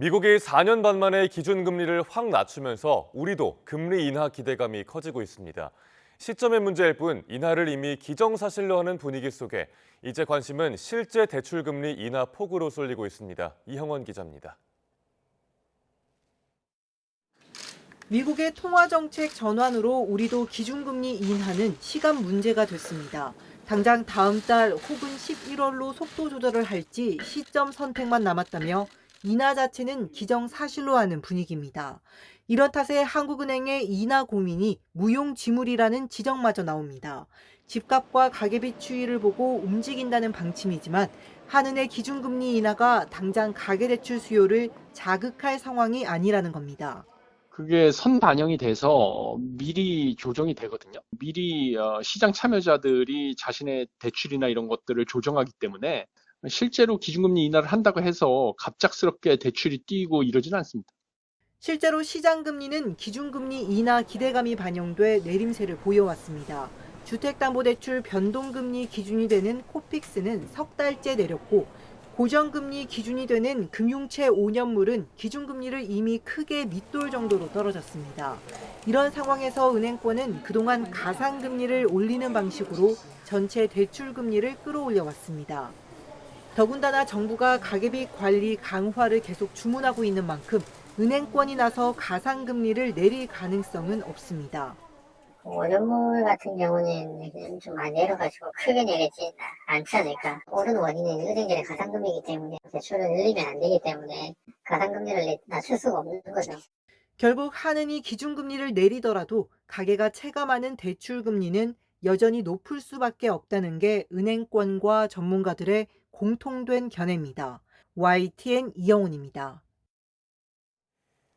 미국이 4년 반 만에 기준금리를 확 낮추면서 우리도 금리 인하 기대감이 커지고 있습니다. 시점의 문제일 뿐 인하를 이미 기정사실로 하는 분위기 속에 이제 관심은 실제 대출금리 인하 폭으로 쏠리고 있습니다. 이형원 기자입니다. 미국의 통화정책 전환으로 우리도 기준금리 인하는 시간 문제가 됐습니다. 당장 다음 달 혹은 11월로 속도 조절을 할지 시점 선택만 남았다며 인하 자체는 기정사실로 하는 분위기입니다. 이런 탓에 한국은행의 인하 고민이 무용지물이라는 지적마저 나옵니다. 집값과 가계비 추이를 보고 움직인다는 방침이지만 한은의 기준금리 인하가 당장 가계대출 수요를 자극할 상황이 아니라는 겁니다. 그게 선 반영이 돼서 미리 조정이 되거든요. 미리 어, 시장 참여자들이 자신의 대출이나 이런 것들을 조정하기 때문에 실제로 기준금리 인하를 한다고 해서 갑작스럽게 대출이 뛰고 이러지는 않습니다. 실제로 시장 금리는 기준금리 인하 기대감이 반영돼 내림세를 보여왔습니다. 주택담보대출 변동금리 기준이 되는 코픽스는 석 달째 내렸고 고정금리 기준이 되는 금융채 5년물은 기준금리를 이미 크게 밑돌 정도로 떨어졌습니다. 이런 상황에서 은행권은 그동안 가상금리를 올리는 방식으로 전체 대출금리를 끌어올려 왔습니다. 더군다나 정부가 가계비 관리 강화를 계속 주문하고 있는 만큼 은행권이 나서 가상금리를 내릴 가능성은 없습니다. 5년물 같은 경우는 좀 많이 내려가지고 크게 내리지 않지 않을까. 오른 원인은 은행들의 가상금리이기 때문에 대출을 늘리면 안 되기 때문에 가상금리를 낮출 수가 없는 거죠. 결국 한은이 기준금리를 내리더라도 가계가 체감하는 대출금리는 여전히 높을 수밖에 없다는 게 은행권과 전문가들의 공통된 견해입니다. YTN 이영훈입니다.